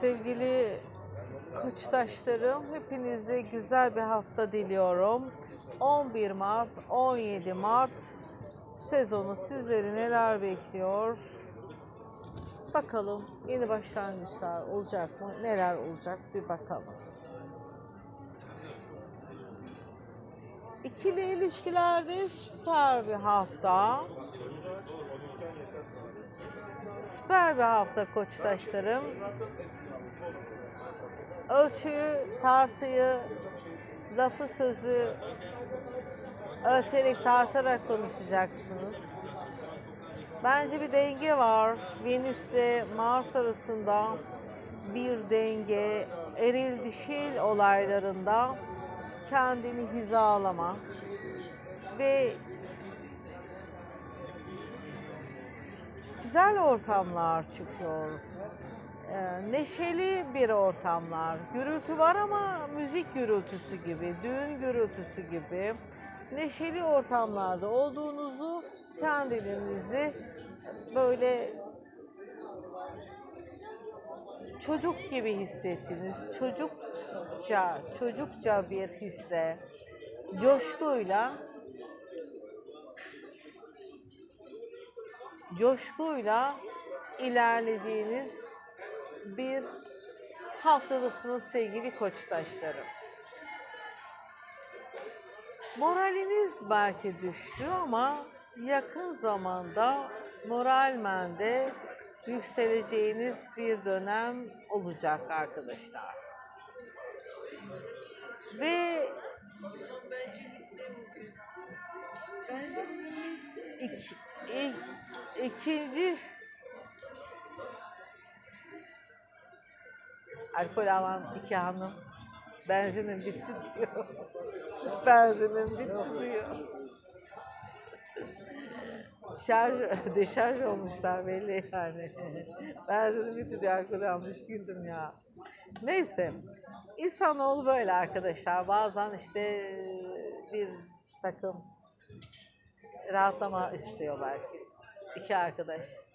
Sevgili koçtaşlarım, hepinize güzel bir hafta diliyorum. 11 Mart, 17 Mart sezonu sizleri neler bekliyor? Bakalım yeni başlangıçlar olacak mı? Neler olacak bir bakalım. İkili ilişkilerde süper bir hafta. Süper bir hafta koçtaşlarım. Ölçüyü, tartıyı, lafı sözü ölçerek tartarak konuşacaksınız. Bence bir denge var. Venüs ile Mars arasında bir denge, eril dişil olaylarında kendini hizalama ve güzel ortamlar çıkıyor. Ee, neşeli bir ortamlar. Gürültü var ama müzik gürültüsü gibi, düğün gürültüsü gibi neşeli ortamlarda olduğunuzu kendinizi böyle çocuk gibi hissettiniz. Çocukça, çocukça bir hisle, coşkuyla coşkuyla ilerlediğiniz bir haftadasınız sevgili koçtaşlarım. Moraliniz belki düştü ama yakın zamanda moralmen de yükseleceğiniz bir dönem olacak arkadaşlar. Ve İki, i- ikinci alkol alan iki hanım benzinim bitti diyor. benzinim bitti diyor. Şarj, deşarj olmuşlar belli yani. benzinim bitti diyor alkol almış güldüm ya. Neyse. İnsanoğlu böyle arkadaşlar. Bazen işte bir takım rahatlama istiyor belki. İki arkadaş.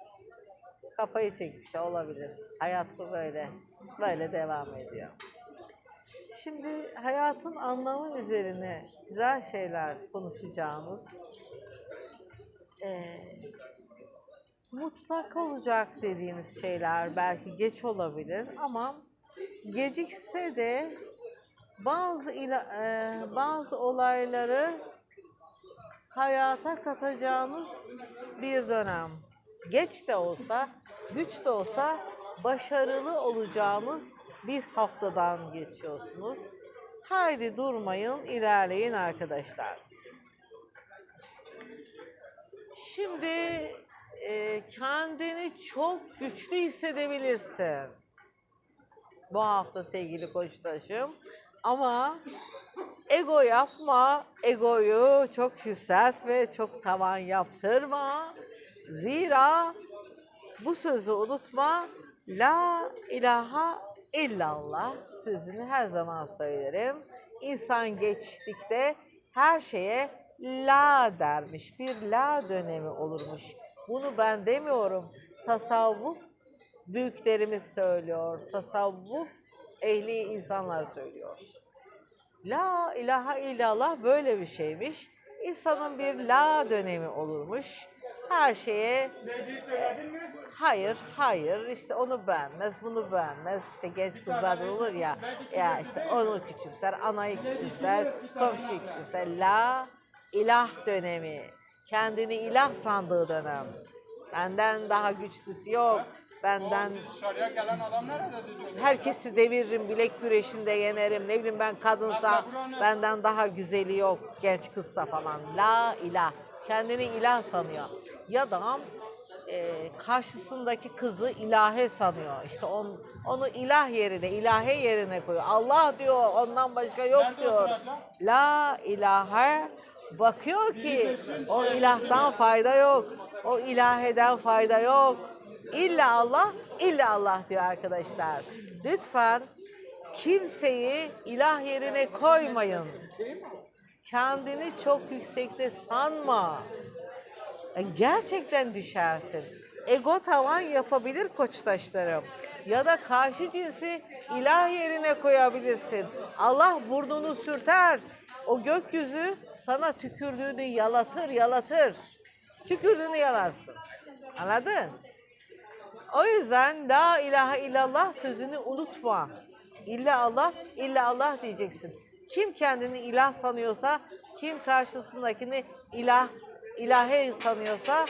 Kafayı çekmiş olabilir. Hayat bu böyle. Böyle devam ediyor. Şimdi hayatın anlamı üzerine güzel şeyler konuşacağımız eee, mutlak olacak dediğiniz şeyler belki geç olabilir ama gecikse de bazı ila, eee, bazı olayları hayata katacağınız bir dönem. Geç de olsa, güç de olsa başarılı olacağınız bir haftadan geçiyorsunuz. Haydi durmayın, ilerleyin arkadaşlar. Şimdi e, kendini çok güçlü hissedebilirsin. Bu hafta sevgili koçtaşım. Ama ego yapma, egoyu çok yükselt ve çok tavan yaptırma. Zira bu sözü unutma. La ilaha illallah sözünü her zaman söylerim. İnsan geçtikte her şeye la dermiş. Bir la dönemi olurmuş. Bunu ben demiyorum. Tasavvuf büyüklerimiz söylüyor. Tasavvuf ehli insanlar söylüyor. La ilahe illallah böyle bir şeymiş. İnsanın bir la dönemi olurmuş. Her şeye hayır, hayır, işte onu beğenmez, bunu beğenmez. İşte genç kızlar da olur ya, ya işte onu küçümser, anayı küçümser, komşuyu küçümser. La ilah dönemi. Kendini ilah sandığı dönem. Benden daha güçlüsü yok. Benden Dışarıya gelen adam nerede diyor. herkesi deviririm, bilek güreşinde yenerim. Ne bileyim ben kadınsa benden daha güzeli yok, genç kızsa falan. La ilah. Kendini ilah sanıyor. Ya da e, karşısındaki kızı ilahe sanıyor. İşte on, onu ilah yerine, ilahe yerine koyuyor. Allah diyor, ondan başka yok Nerede diyor. La ilahe bakıyor ki o ilahtan fayda yok. O ilaheden fayda yok. İlla Allah, illa Allah diyor arkadaşlar. Lütfen kimseyi ilah yerine koymayın. Kendini çok yüksekte sanma. Yani gerçekten düşersin. ego tavan yapabilir koçtaşlarım. Ya da karşı cinsi ilah yerine koyabilirsin. Allah burnunu sürter. O gökyüzü sana tükürdüğünü yalatır, yalatır. Tükürdüğünü yalarsın. Anladın? O yüzden la ilahe illallah sözünü unutma. İlla Allah, illa Allah diyeceksin. Kim kendini ilah sanıyorsa, kim karşısındakini ilah, ilahe sanıyorsa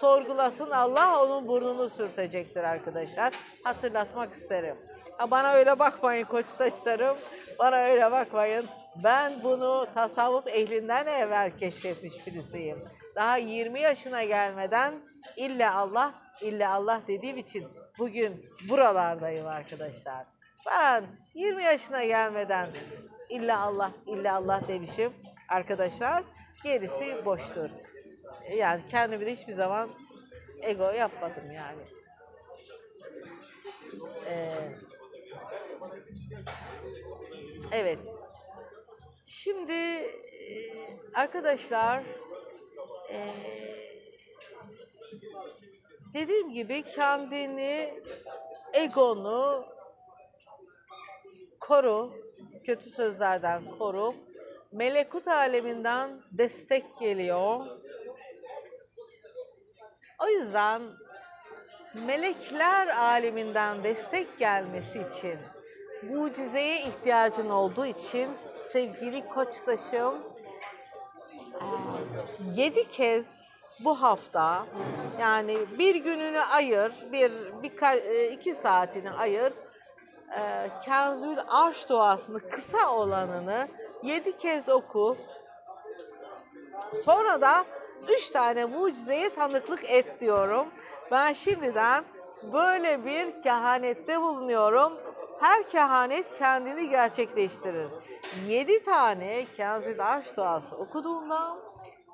sorgulasın Allah onun burnunu sürtecektir arkadaşlar. Hatırlatmak isterim. Ha, bana öyle bakmayın koçtaşlarım. Bana öyle bakmayın. Ben bunu tasavvuf ehlinden evvel keşfetmiş birisiyim. Daha 20 yaşına gelmeden illa Allah, illa Allah dediğim için bugün buralardayım arkadaşlar. Ben 20 yaşına gelmeden illa Allah, illa Allah demişim arkadaşlar. Gerisi boştur. Yani kendimi de hiçbir zaman ego yapmadım yani. Ee, evet. Şimdi e, arkadaşlar e, dediğim gibi kendini egonu koru, kötü sözlerden koru. Melekut aleminden destek geliyor. O yüzden melekler aleminden destek gelmesi için, mucizeye ihtiyacın olduğu için sevgili koçtaşım yedi kez bu hafta yani bir gününü ayır, bir, bir iki saatini ayır, e, Kenzül Arş duasını kısa olanını yedi kez oku. Sonra da üç tane mucizeye tanıklık et diyorum. Ben şimdiden böyle bir kehanette bulunuyorum. Her kehanet kendini gerçekleştirir. Yedi tane Kenzül Arş duası okuduğumda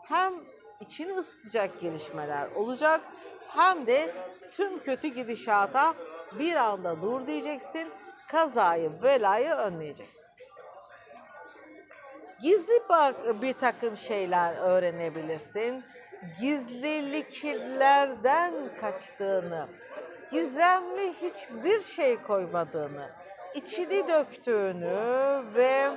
hem içini ısıtacak gelişmeler olacak hem de tüm kötü gidişata bir anda dur diyeceksin. Kazayı, belayı önleyeceksin. Gizli bir takım şeyler öğrenebilirsin. Gizliliklerden kaçtığını, gizemli hiçbir şey koymadığını, içini döktüğünü ve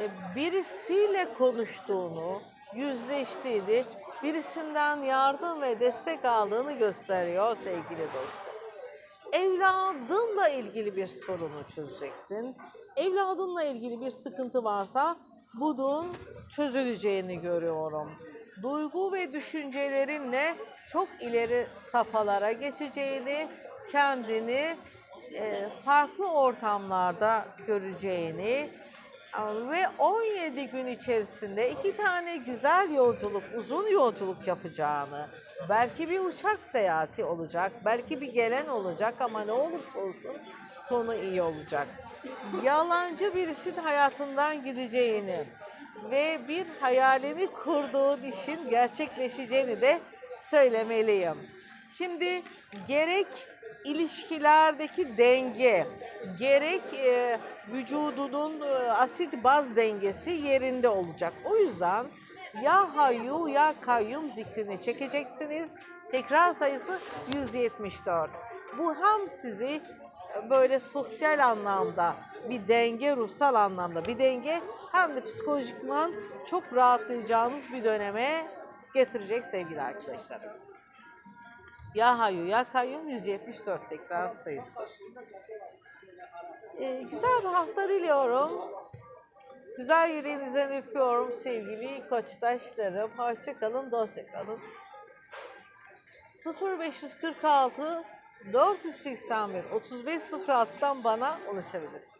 e, birisiyle konuştuğunu, yüzleştiğini, birisinden yardım ve destek aldığını gösteriyor sevgili dostum. Evladınla ilgili bir sorunu çözeceksin. Evladınla ilgili bir sıkıntı varsa bunun çözüleceğini görüyorum. Duygu ve düşüncelerinle çok ileri safhalara geçeceğini, kendini e, farklı ortamlarda göreceğini ve 17 gün içerisinde iki tane güzel yolculuk, uzun yolculuk yapacağını, belki bir uçak seyahati olacak, belki bir gelen olacak ama ne olursa olsun sonu iyi olacak. Yalancı birisinin hayatından gideceğini ve bir hayalini kurduğun işin gerçekleşeceğini de söylemeliyim. Şimdi gerek ilişkilerdeki denge, gerek e, vücudunun e, asit baz dengesi yerinde olacak. O yüzden ya hayyu ya kayyum zikrini çekeceksiniz. Tekrar sayısı 174. Bu hem sizi böyle sosyal anlamda bir denge, ruhsal anlamda bir denge hem de psikolojikman çok rahatlayacağınız bir döneme getirecek sevgili arkadaşlar. Ya Hayyu Ya Kayyum 174 tekrar sayısı. Ee, güzel bir hafta diliyorum. Güzel yüreğinizden öpüyorum sevgili koçtaşlarım. Hoşçakalın, dostça kalın. 0546 481 3506'dan bana ulaşabilirsiniz.